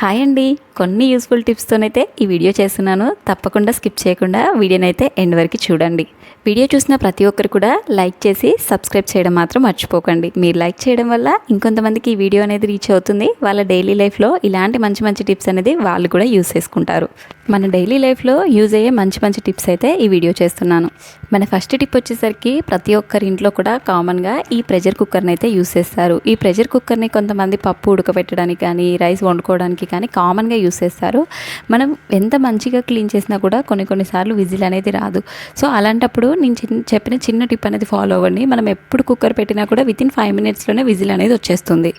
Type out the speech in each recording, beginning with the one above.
Hi అండి. కొన్ని useful టిప్స్తోనైతే ఈ వీడియో చేస్తున్నాను. తప్పకుండా స్కిప్ చేయకుండా వీడియోనైతే ఎండ్ వరకు చూడండి. వీడియో చూసిన ప్రతి ఒక్కరు కూడా లైక్ చేసి సబ్స్క్రైబ్ చేయడం మాత్రం మర్చిపోకండి. మీరు లైక్ చేయడం వల్ల ఇంకొంతమందికి ఈ వీడియో అనేది రీచ్ అవుతుంది. వాళ్ళ డైలీ లైఫ్లో ఇలాంటి మంచి మంచి టిప్స్ అనేది వాళ్ళు కూడా యూస్ చేసుకుంటారు. మన డైలీ లైఫ్లో యూజ్ అయ్యే మంచి మంచి టిప్స్ అయితే ఈ వీడియో చేస్తున్నాను. మన ఫస్ట్ టిప్ వచ్చేసరికి ప్రతి ఒక్కరి ఇంట్లో కూడా కామన్గా ఈ ప్రెషర్ కుక్కర్ని అయితే యూస్ చేస్తారు. ఈ ప్రెషర్ కుక్కర్ని కొంతమంది పప్పు ఉడకబెట్టడానికి కానీ రైస్ వండుకోవడానికి కానీ కామన్గా యూస్ చేస్తారు. మనం ఎంత మంచిగా క్లీన్ చేసినా కూడా కొన్ని కొన్నిసార్లు విజిల్ అనేది రాదు. సో అలాంటప్పుడు నేను చిన్న చెప్పిన చిన్న టిప్ అనేది ఫాలో అవ్వండి. మనం ఎప్పుడు కుక్కర్ పెట్టినా కూడా వితిన్ ఫైవ్ మినిట్స్లోనే విజిల్ అనేది వచ్చేస్తుంది.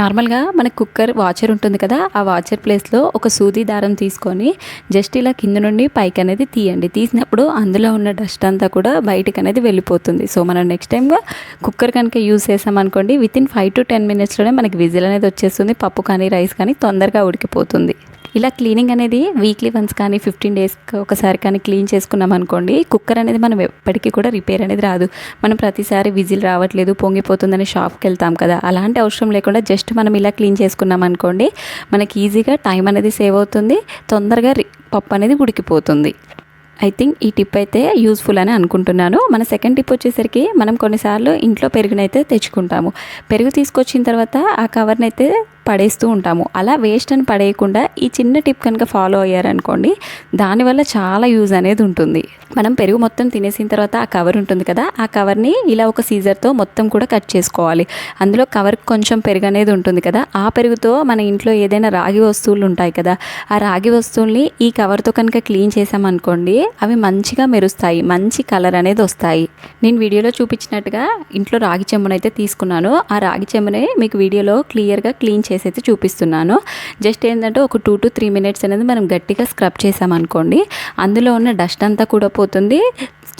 నార్మల్గా మన కుక్కర్ వాచర్ ఉంటుంది కదా ఆ వాచర్ ప్లేస్లో ఒక సూది దారం తీసుకొని జస్ట్ ఇలా కింద నుండి పైకి అనేది తీయండి. తీసినప్పుడు అందులో ఉన్న డస్ట్ అంతా కూడా బయటకు అనేది వెళ్ళిపోతుంది. సో మనం నెక్స్ట్ టైంగా కుక్కర్ కనుక యూస్ చేసామనుకోండి with in five to ten మినిట్స్లోనే మనకి విజిల్ అనేది వచ్చేస్తుంది పప్పు కానీ రైస్ కానీ తొందరగా ఉడికిపోతుంది. ఇలా క్లీనింగ్ అనేది వీక్లీ వన్స్ కానీ ఫిఫ్టీన్ డేస్కి ఒకసారి కానీ క్లీన్ చేసుకున్నాం అనుకోండి కుక్కర్ అనేది మనం ఎప్పటికీ కూడా రిపేర్ అనేది రాదు. మనం ప్రతిసారి విజిల్ రావట్లేదు పొంగిపోతుందని షాప్కి వెళ్తాం కదా. అలాంటి అవసరం లేకుండా జస్ట్ మనం ఇలా క్లీన్ చేసుకున్నాం అనుకోండి మనకి ఈజీగా టైం అనేది సేవ్ అవుతుంది తొందరగా రి- పప్పు అనేది ఉడికిపోతుంది. ఐ థింక్ ఈ టిప్ అయితే యూస్ఫుల్ అని అనుకుంటున్నాను. మన సెకండ్ టిప్ వచ్చేసరికి మనం కొన్నిసార్లు ఇంట్లో పెరుగునైతే తెచ్చుకుంటాము. పెరుగు తీసుకొచ్చిన తర్వాత ఆ కవర్ని అయితే పడేస్తూ ఉంటాము. అలా వేస్ట్ అని పడేయకుండా ఈ చిన్న టిప్ కనుక ఫాలో అయ్యారనుకోండి దానివల్ల చాలా యూజ్ అనేది ఉంటుంది. మనం పెరుగు మొత్తం తినేసిన తర్వాత ఆ కవర్ ఉంటుంది కదా ఆ కవర్ని ఇలా ఒక సీజర్తో మొత్తం కూడా కట్ చేసుకోవాలి. అందులో కవర్ కొంచెం పెరుగు అనేది ఉంటుంది కదా ఆ పెరుగుతో మన ఇంట్లో ఏదైనా రాగి వస్తువులు ఉంటాయి కదా ఆ రాగి వస్తువుల్ని ఈ కవర్తో కనుక క్లీన్ చేసామనుకోండి అవి మంచిగా మెరుస్తాయి మంచి కలర్ అనేది వస్తాయి. నేను వీడియోలో చూపించినట్టుగా ఇంట్లో రాగి చెంబునైతే తీసుకున్నాను. ఆ రాగి చెంబునే మీకు వీడియోలో క్లియర్గా క్లీన్ చేసి అయితే చూపిస్తున్నాను. జస్ట్ ఏంటంటే ఒక టూ టు త్రీ మినిట్స్ అనేది మనం గట్టిగా స్క్రబ్ చేసామనుకోండి అందులో ఉన్న డస్ట్ అంతా కూడా పోతుంది.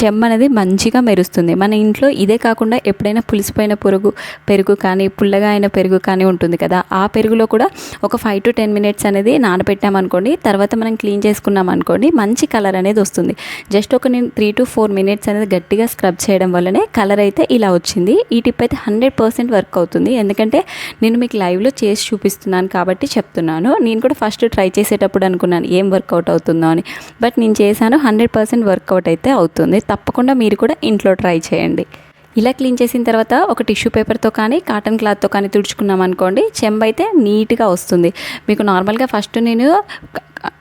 చెమ్మ అనేది మంచిగా మెరుస్తుంది. మన ఇంట్లో ఇదే కాకుండా ఎప్పుడైనా పులిసిపోయిన పురుగు పెరుగు కానీ పుల్లగా అయిన పెరుగు కానీ ఉంటుంది కదా ఆ పెరుగులో కూడా ఒక ఫైవ్ టు టెన్ మినిట్స్ అనేది నానబెట్టామనుకోండి తర్వాత మనం క్లీన్ చేసుకున్నాం అనుకోండి మంచి కలర్ అనేది వస్తుంది. జస్ట్ ఒక నేను త్రీ టు ఫోర్ మినిట్స్ అనేది గట్టిగా స్క్రబ్ చేయడం వల్లనే కలర్ అయితే ఇలా వచ్చింది. ఈ టిప్ అయితే హండ్రెడ్ పర్సెంట్ వర్క్ అవుతుంది. ఎందుకంటే నేను మీకు లైవ్లో చేసి చూపిస్తున్నాను కాబట్టి చెప్తున్నాను. నేను కూడా ఫస్ట్ ట్రై చేసేటప్పుడు అనుకున్నాను ఏం వర్కౌట్ అవుతుందో అని. బట్ నేను చేశాను హండ్రెడ్ పర్సెంట్ వర్కౌట్ అయితే అవుతుంది. తప్పకుండా మీరు కూడా ఇంట్లో ట్రై చేయండి. ఇలా క్లీన్ చేసిన తర్వాత ఒక టిష్యూ పేపర్తో కానీ కాటన్ క్లాత్తో కానీ తుడుచుకున్నాం అనుకోండి చెంబు అయితే నీట్గా వస్తుంది. మీకు నార్మల్గా ఫస్ట్ నేను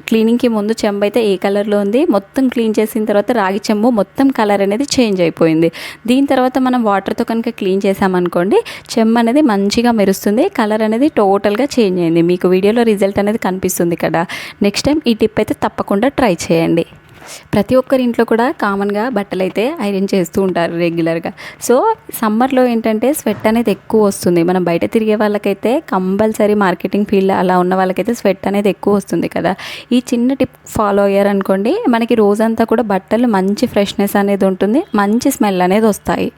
క్లీనింగ్కి ముందు చెంబు అయితే ఏ కలర్లో ఉంది మొత్తం క్లీన్ చేసిన తర్వాత రాగి చెంబు మొత్తం కలర్ అనేది చేంజ్ అయిపోయింది. దీని తర్వాత మనం వాటర్తో కనుక క్లీన్ చేసామనుకోండి చెంబు అనేది మంచిగా మెరుస్తుంది కలర్ అనేది టోటల్గా చేంజ్ అయింది. మీకు వీడియోలో రిజల్ట్ అనేది కనిపిస్తుంది కదా. నెక్స్ట్ టైం ఈ టిప్ అయితే తప్పకుండా ట్రై చేయండి. ప్రతి ఒక్కరి ఇంట్లో కూడా కామన్గా బట్టలు అయితే ఐరన్ చేస్తూ ఉంటారు రెగ్యులర్గా. సో సమ్మర్లో ఏంటంటే స్వెట్ అనేది ఎక్కువ వస్తుంది. మనం బయట తిరిగే వాళ్ళకైతే కంపల్సరీ మార్కెటింగ్ ఫీల్డ్ అలా ఉన్న వాళ్ళకైతే స్వెట్ అనేది ఎక్కువ వస్తుంది కదా. ఈ చిన్న టిప్ ఫాలో అయ్యారనుకోండి మనకి రోజంతా కూడా బట్టలు మంచి ఫ్రెష్నెస్ అనేది ఉంటుంది మంచి స్మెల్ అనేది వస్తాయి.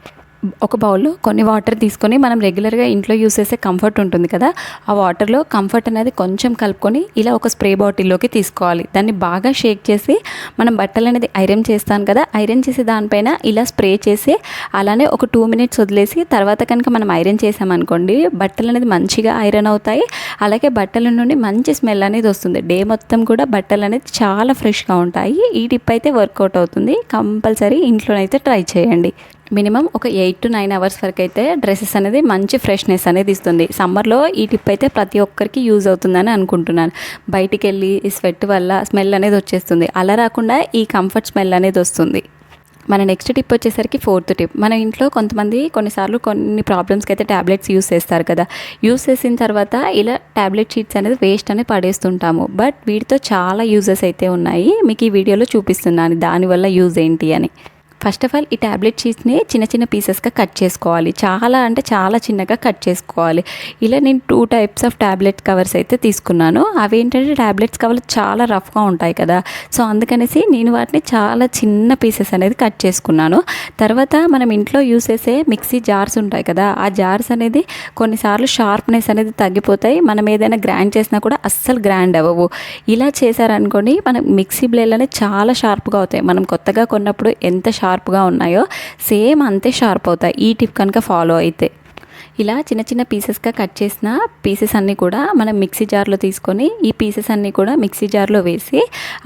ఒక బౌల్లో కొన్ని వాటర్ తీసుకొని మనం రెగ్యులర్గా ఇంట్లో యూస్ చేసే కంఫర్ట్ ఉంటుంది కదా ఆ వాటర్లో కంఫర్ట్ అనేది కొంచెం కలుపుకొని ఇలా ఒక స్ప్రే బాటిల్లోకి తీసుకోవాలి. దాన్ని బాగా షేక్ చేసి మనం బట్టలు అనేది ఐరన్ చేస్తాను కదా ఐరన్ చేసి దానిపైన ఇలా స్ప్రే చేసి అలానే ఒక టూ మినిట్స్ వదిలేసి తర్వాత కనుక మనం ఐరన్ చేసామనుకోండి బట్టలు అనేది మంచిగా ఐరన్ అవుతాయి. అలాగే బట్టల నుండి మంచి స్మెల్ అనేది వస్తుంది. డే మొత్తం కూడా బట్టలు అనేది చాలా ఫ్రెష్గా ఉంటాయి. ఈ టిప్ అయితే వర్కౌట్ అవుతుంది. కంపల్సరీ ఇంట్లోనైతే ట్రై చేయండి. మినిమం ఒక ఎయిట్ టు నైన్ అవర్స్ వరకు అయితే డ్రెస్సెస్ అనేది మంచి ఫ్రెష్నెస్ అనేది ఇస్తుంది. సమ్మర్లో ఈ టిప్ అయితే ప్రతి ఒక్కరికి యూజ్ అవుతుందని అనుకుంటున్నాను. బయటికి వెళ్ళి ఈ స్వెట్ వల్ల స్మెల్ అనేది వచ్చేస్తుంది. అలా రాకుండా ఈ కంఫర్ట్ స్మెల్ అనేది వస్తుంది. మన నెక్స్ట్ టిప్ వచ్చేసరికి ఫోర్త్ టిప్. మన ఇంట్లో కొంతమంది కొన్నిసార్లు కొన్ని ప్రాబ్లమ్స్కి అయితే ట్యాబ్లెట్స్ యూస్ చేస్తారు కదా. యూస్ చేసిన తర్వాత ఇలా ట్యాబ్లెట్ షీట్స్ అనేది వేస్ట్ అనేది పడేస్తుంటాము. బట్ వీటితో చాలా యూజెస్ అయితే ఉన్నాయి. మీకు ఈ వీడియోలో చూపిస్తున్నాను దానివల్ల యూజ్ ఏంటి అని. ఫస్ట్ ఆఫ్ ఆల్ ఈ ట్యాబ్లెట్ చీజ్ని చిన్న చిన్న పీసెస్గా కట్ చేసుకోవాలి. చాలా అంటే చాలా చిన్నగా కట్ చేసుకోవాలి. ఇలా నేను two types of tablet covers అయితే తీసుకున్నాను. అవి ఏంటంటే ట్యాబ్లెట్స్ కవర్లు చాలా రఫ్గా ఉంటాయి కదా. సో అందుకనేసి నేను వాటిని చాలా చిన్న పీసెస్ అనేది కట్ చేసుకున్నాను. తర్వాత మనం ఇంట్లో యూస్ చేసే మిక్సీ జార్స్ ఉంటాయి కదా ఆ జార్స్ అనేది కొన్నిసార్లు షార్ప్నెస్ అనేది తగ్గిపోతాయి. మనం ఏదైనా గ్రైండ్ చేసినా కూడా అస్సలు గ్రైండ్ అవ్వవు. ఇలా చేశారనుకోండి మనం మిక్సీ బ్లేడ్లు అనేది చాలా షార్ప్గా అవుతాయి. మనం కొత్తగా కొన్నప్పుడు ఎంత షార్ప్ షార్ప్గా ఉన్నాయో సేమ్ అంతే షార్ప్ అవుతాయి. ఈ టిప్ కనుక ఫాలో అయితే. ఇలా చిన్న చిన్న పీసెస్గా కట్ చేసిన పీసెస్ అన్నీ కూడా మనం మిక్సీ జార్లో తీసుకొని ఈ పీసెస్ అన్నీ కూడా మిక్సీ జార్లో వేసి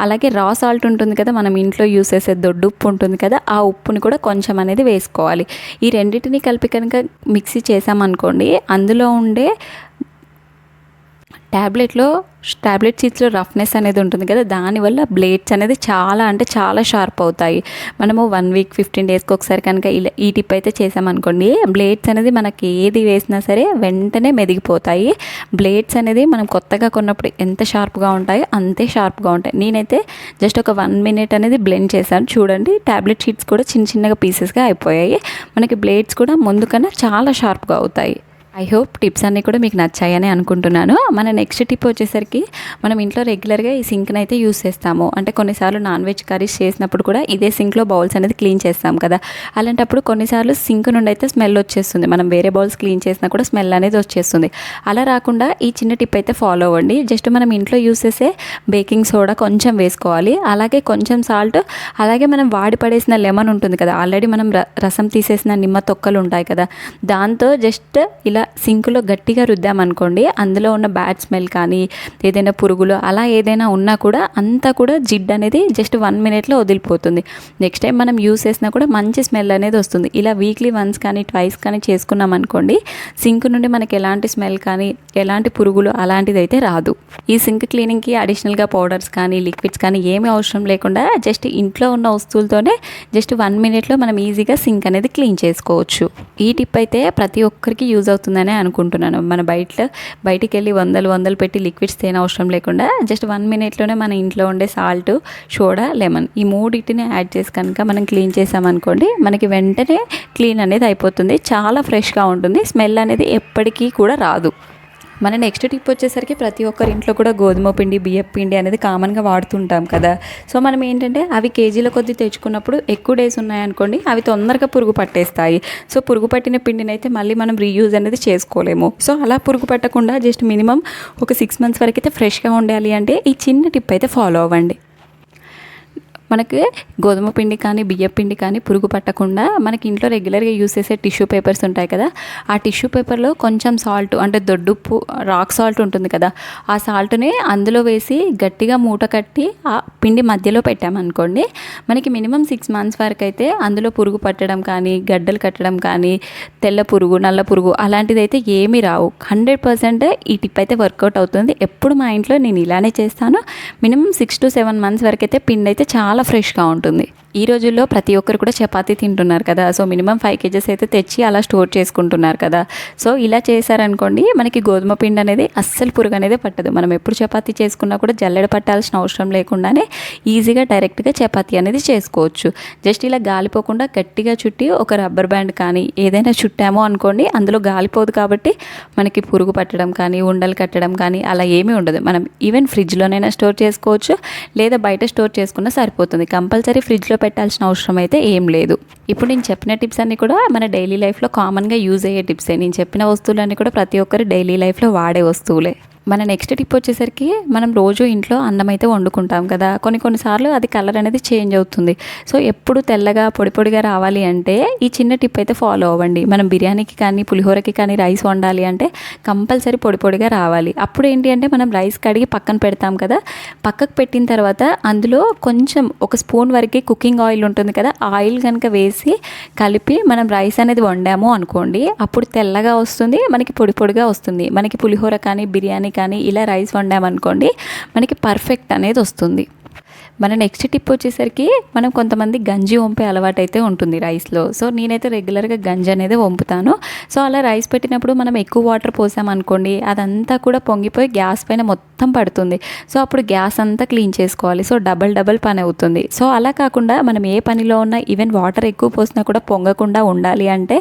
అలాగే రా సాల్ట్ ఉంటుంది కదా మనం ఇంట్లో యూస్ చేసే దొడ్డు ఉప్పు ఉంటుంది కదా ఆ ఉప్పుని కూడా కొంచెం అనేది వేసుకోవాలి. ఈ రెండింటిని కలిపి కనుక మిక్సీ చేసామనుకోండి అందులో ఉండే ట్యాబ్లెట్లో ట్యాబ్లెట్ సీట్స్లో రఫ్నెస్ అనేది ఉంటుంది కదా దానివల్ల బ్లేడ్స్ అనేది చాలా అంటే చాలా షార్ప్ అవుతాయి. మనము వన్ వీక్ ఫిఫ్టీన్ డేస్కి ఒకసారి కనుక ఇలా ఈ టిప్ అయితే చేసామనుకోండి బ్లేడ్స్ అనేది మనకి ఏది వేసినా సరే వెంటనే మెదిగిపోతాయి. బ్లేడ్స్ అనేది మనం కొత్తగా కొన్నప్పుడు ఎంత షార్ప్గా ఉంటాయో అంతే షార్ప్గా ఉంటాయి. నేనైతే జస్ట్ ఒక వన్ మినిట్ అనేది బ్లెండ్ చేశాను. చూడండి ట్యాబ్లెట్ షీట్స్ కూడా చిన్న చిన్నగా పీసెస్గా అయిపోయాయి. మనకి బ్లేడ్స్ కూడా ముందు కన్నా చాలా షార్ప్గా అవుతాయి. ఐ హోప్ టిప్స్ అన్నీ కూడా మీకు నచ్చాయని అనుకుంటున్నాను. మన నెక్స్ట్ టిప్ వచ్చేసరికి మనం ఇంట్లో రెగ్యులర్గా ఈ సింక్ని అయితే యూస్ చేస్తాము. అంటే కొన్నిసార్లు నాన్ వెజ్ కర్రీస్ చేసినప్పుడు కూడా ఇదే సింక్లో బౌల్స్ అనేది క్లీన్ చేస్తాం కదా. అలాంటప్పుడు కొన్నిసార్లు సింక్ నుండి అయితే స్మెల్ వచ్చేస్తుంది. మనం వేరే బౌల్స్ క్లీన్ చేసినా కూడా స్మెల్ అనేది వచ్చేస్తుంది. అలా రాకుండా ఈ చిన్న టిప్ అయితే ఫాలో అవ్వండి. జస్ట్ మనం ఇంట్లో యూస్ చేసే బేకింగ్ సోడా కొంచెం వేసుకోవాలి. అలాగే కొంచెం సాల్ట్ అలాగే మనం వాడి పడేసిన లెమన్ ఉంటుంది కదా. ఆల్రెడీ మనం ర- రసం తీసేసిన నిమ్మ తొక్కలు ఉంటాయి కదా. దాంతో జస్ట్ ఇలా సింక్లో గట్టిగా రుద్దామనుకోండి అందులో ఉన్న బ్యాడ్ స్మెల్ కానీ ఏదైనా పురుగులు అలా ఏదైనా ఉన్నా కూడా అంతా కూడా జిడ్ అనేది జస్ట్ వన్ మినిట్లో వదిలిపోతుంది. నెక్స్ట్ టైం మనం యూస్ చేసినా కూడా మంచి స్మెల్ అనేది వస్తుంది. ఇలా వీక్లీ వన్స్ కానీ ట్వైస్ కానీ చేసుకున్నాం అనుకోండి సింక్ నుండి మనకి ఎలాంటి స్మెల్ కానీ ఎలాంటి పురుగులు అలాంటిది అయితే రాదు. ఈ సింక్ క్లీనింగ్కి అడిషనల్గా పౌడర్స్ కానీ లిక్విడ్స్ కానీ ఏమీ అవసరం లేకుండా జస్ట్ ఇంట్లో ఉన్న వస్తువులతోనే జస్ట్ వన్ మినిట్లో మనం ఈజీగా సింక్ అనేది క్లీన్ చేసుకోవచ్చు. ఈ టిప్ అయితే ప్రతి ఒక్కరికి యూజ్ వస్తుందనే అనుకుంటున్నాను. మన బయట బయటికి వెళ్ళి వందలు వందలు పెట్టి లిక్విడ్స్ తేన అవసరం లేకుండా జస్ట్ వన్ మినిట్లోనే మన ఇంట్లో ఉండే సాల్ట్ సోడా లెమన్ ఈ మూడింటిని యాడ్ చేసి కనుక మనం క్లీన్ చేసామనుకోండి మనకి వెంటనే క్లీన్ అనేది అయిపోతుంది. చాలా ఫ్రెష్గా ఉంటుంది. స్మెల్ అనేది ఎప్పటికీ కూడా రాదు. మన నెక్స్ట్ టిప్ వచ్చేసరికి ప్రతి ఒక్కరి ఇంట్లో కూడా గోధుమ పిండి బియ్యం పిండి అనేది కామన్గా వాడుతుంటాం కదా. సో మనం ఏంటంటే అవి కేజీల కొద్దీ తెచ్చుకున్నప్పుడు ఎక్కువ డేస్ ఉన్నాయనుకోండి అవి తొందరగా పురుగు పట్టేస్తాయి. సో పురుగు పట్టిన పిండిని అయితే మళ్ళీ మనం రీయూజ్ అనేది చేసుకోలేము. సో అలా పురుగు పట్టకుండా జస్ట్ మినిమం ఒక సిక్స్ మంత్స్ వరకు అయితే ఫ్రెష్గా ఉండాలి అంటే ఈ చిన్న టిప్ అయితే ఫాలో అవ్వండి. మనకి గోధుమ పిండి కానీ బియ్య పిండి కానీ పురుగు పట్టకుండా మనకి ఇంట్లో రెగ్యులర్గా యూస్ చేసే టిష్యూ పేపర్స్ ఉంటాయి కదా. ఆ టిష్యూ పేపర్లో కొంచెం సాల్ట్ అంటే దొడ్డుప్పు రాక్ సాల్ట్ ఉంటుంది కదా. ఆ సాల్ట్ని అందులో వేసి గట్టిగా మూట కట్టి ఆ పిండి మధ్యలో పెట్టామనుకోండి మనకి మినిమం సిక్స్ మంత్స్ వరకు అయితే అందులో పురుగు పట్టడం కానీ గడ్డలు కట్టడం కానీ తెల్ల పురుగు నల్ల పురుగు అలాంటిది అయితే ఏమీ రావు. హండ్రెడ్ పర్సెంట్ ఈ టిప్ అయితే వర్కౌట్ అవుతుంది. ఎప్పుడు మా ఇంట్లో నేను ఇలానే చేస్తాను. Minimum six to seven months వరకు అయితే పిండి అయితే చాలా ఫ్రెష్గా ఉంటుంది. ఈ రోజుల్లో ప్రతి ఒక్కరు కూడా చపాతీ తింటున్నారు కదా. సో మినిమం ఫైవ్ కేజెస్ అయితే తెచ్చి అలా స్టోర్ చేసుకుంటున్నారు కదా. సో ఇలా చేశారనుకోండి మనకి గోధుమ పిండి అనేది అస్సలు పురుగు అనేది పట్టదు. మనం ఎప్పుడు చపాతీ చేసుకున్నా కూడా జల్లెడ పట్టాల్సిన అవసరం లేకుండానే ఈజీగా డైరెక్ట్గా చపాతీ అనేది చేసుకోవచ్చు. జస్ట్ ఇలా గాలిపోకుండా గట్టిగా చుట్టి ఒక రబ్బర్ బ్యాండ్ కానీ ఏదైనా చుట్టామో అనుకోండి అందులో గాలిపోదు కాబట్టి మనకి పురుగు పట్టడం కానీ ఉండలు కట్టడం కానీ అలా ఏమీ ఉండదు. మనం ఈవెన్ ఫ్రిడ్జ్లోనైనా స్టోర్ చేసుకోవచ్చు లేదా బయట స్టోర్ చేసుకున్నా సరిపోతుంది. కంపల్సరీ ఫ్రిడ్జ్లో పెట్టాల్సిన అవసరం అయితే ఏం లేదు. ఇప్పుడు నేను చెప్పిన టిప్స్ అన్నీ కూడా మన డైలీ లైఫ్లో కామన్గా యూజ్ అయ్యే టిప్సే నేను చెప్పిన వస్తువులన్నీ కూడా ప్రతి ఒక్కరు డైలీ లైఫ్లో వాడే వస్తువులే. మన నెక్స్ట్ టిప్ వచ్చేసరికి మనం రోజు ఇంట్లో అన్నం అయితే వండుకుంటాం కదా. కొన్ని కొన్నిసార్లు అది కలర్ అనేది చేంజ్ అవుతుంది. సో ఎప్పుడు తెల్లగా పొడి పొడిగా రావాలి అంటే ఈ చిన్న టిప్ అయితే ఫాలో అవ్వండి. మనం బిర్యానీకి కానీ పులిహోరకి కానీ రైస్ వండాలి అంటే కంపల్సరీ పొడి పొడిగా రావాలి. అప్పుడు ఏంటి అంటే మనం రైస్ కడిగి పక్కన పెడతాం కదా. పక్కకు పెట్టిన తర్వాత అందులో కొంచెం ఒక స్పూన్ వరకు కుకింగ్ ఆయిల్ ఉంటుంది కదా. ఆయిల్ కనుక వేసి కలిపి మనం రైస్ అనేది వండాము అనుకోండి అప్పుడు తెల్లగా వస్తుంది మనకి పొడి పొడిగా వస్తుంది. మనకి పులిహోర కానీ బిర్యానీ కానీ ఇలా రైస్ వండామనుకోండి మనకి పర్ఫెక్ట్ అనేది వస్తుంది. మన నెక్స్ట్ టిప్ వచ్చేసరికి మనం కొంతమంది గంజి వంపే అలవాటు అయితే ఉంటుంది రైస్లో. సో నేనైతే రెగ్యులర్గా గంజి అనేది వంపుతాను. సో అలా రైస్ పెట్టినప్పుడు మనం ఎక్కువ వాటర్ పోసామనుకోండి అదంతా కూడా పొంగిపోయి గ్యాస్ పైన మొత్తం పడుతుంది. సో అప్పుడు గ్యాస్ అంతా క్లీన్ చేసుకోవాలి. సో డబల్ డబల్ పని అవుతుంది. సో అలా కాకుండా మనం ఏ పనిలో ఉన్నా ఈవెన్ వాటర్ ఎక్కువ పోసినా కూడా పొంగకుండా ఉండాలి అంటే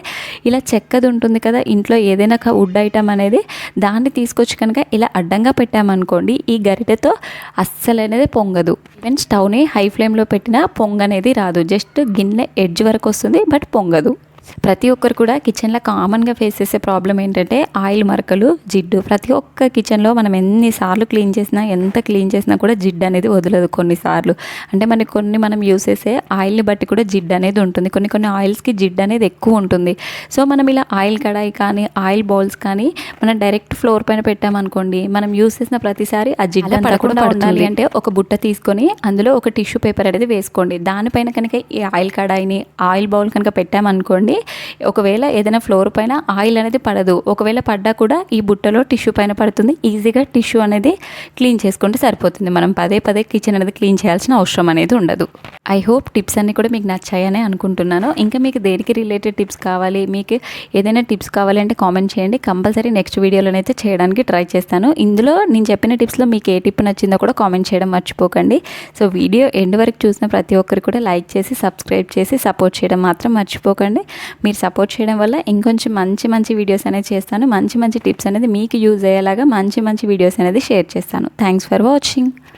ఇలా చెక్కది ఉంటుంది కదా ఇంట్లో ఏదైనా ఒక వుడ్ ఐటమ్ అనేది దాన్ని తీసుకొచ్చి కనుక ఇలా అడ్డంగా పెట్టామనుకోండి ఈ గరిటెతో అస్సలనేది పొంగదు. ఈవెన్ స్టవ్ని హై ఫ్లేమ్లో పెట్టినా పొంగ అనేది రాదు. జస్ట్ గిన్నె ఎడ్జ్ వరకు వస్తుంది బట్ పొంగదు. ప్రతి ఒక్కరు కూడా కిచెన్లో కామన్గా ఫేస్ చేసే ప్రాబ్లం ఏంటంటే ఆయిల్ మరకలు జిడ్డు. ప్రతి ఒక్క కిచెన్లో మనం ఎన్నిసార్లు క్లీన్ చేసినా ఎంత క్లీన్ చేసినా కూడా జిడ్డు అనేది వదలదు కొన్నిసార్లు. అంటే మనకి కొన్ని మనం యూస్ చేసే ఆయిల్ని బట్టి కూడా జిడ్డు అనేది ఉంటుంది. కొన్ని కొన్ని ఆయిల్స్కి జిడ్డు అనేది ఎక్కువ ఉంటుంది. సో మనం ఇలా ఆయిల్ కడాయి కానీ ఆయిల్ బౌల్స్ కానీ మనం డైరెక్ట్ ఫ్లోర్ పైన పెట్టామనుకోండి మనం యూస్ చేసిన ప్రతిసారి ఆ జిడ్డు అంతా కూడా ఉండాలి. అంటే ఒక బుట్ట తీసుకొని అందులో ఒక టిష్యూ పేపర్ అనేది వేసుకోండి. దానిపైన కనుక ఈ ఆయిల్ కడాయిని ఆయిల్ బౌల్ కనుక పెట్టామనుకోండి ఒకవేళ ఏదైనా ఫ్లోర్ పైన ఆయిల్ అనేది పడదు. ఒకవేళ పడ్డా కూడా ఈ బుట్టలో టిష్యూ పైన పడుతుంది. ఈజీగా టిష్యూ అనేది క్లీన్ చేసుకుంటే సరిపోతుంది. మనం పదే పదే కిచెన్ అనేది క్లీన్ చేయాల్సిన అవసరం అనేది ఉండదు. ఐ హోప్ టిప్స్ అన్నీ కూడా మీకు నచ్చాయని అనుకుంటున్నాను. ఇంకా మీకు దేనికి రిలేటెడ్ టిప్స్ కావాలి? మీకు ఏదైనా టిప్స్ కావాలంటే కామెంట్ చేయండి. కంపల్సరీ నెక్స్ట్ వీడియోలోనైతే చేయడానికి ట్రై చేస్తాను. ఇందులో నేను చెప్పిన టిప్స్లో మీకు ఏ టిప్ నచ్చిందో కూడా కామెంట్ చేయడం మర్చిపోకండి. సో వీడియో ఎండ్ వరకు చూసిన ప్రతి ఒక్కరు కూడా లైక్ చేసి సబ్స్క్రైబ్ చేసి సపోర్ట్ చేయడం మాత్రం మర్చిపోకండి. మీరు సపోర్ట్ చేయడం వల్ల ఇంకొంచెం మంచి మంచి వీడియోస్ అనేది చేస్తాను. మంచి మంచి టిప్స్ అనేది మీకు యూజ్ అయ్యేలాగా మంచి మంచి వీడియోస్ అనేది షేర్ చేస్తాను. Thanks for watching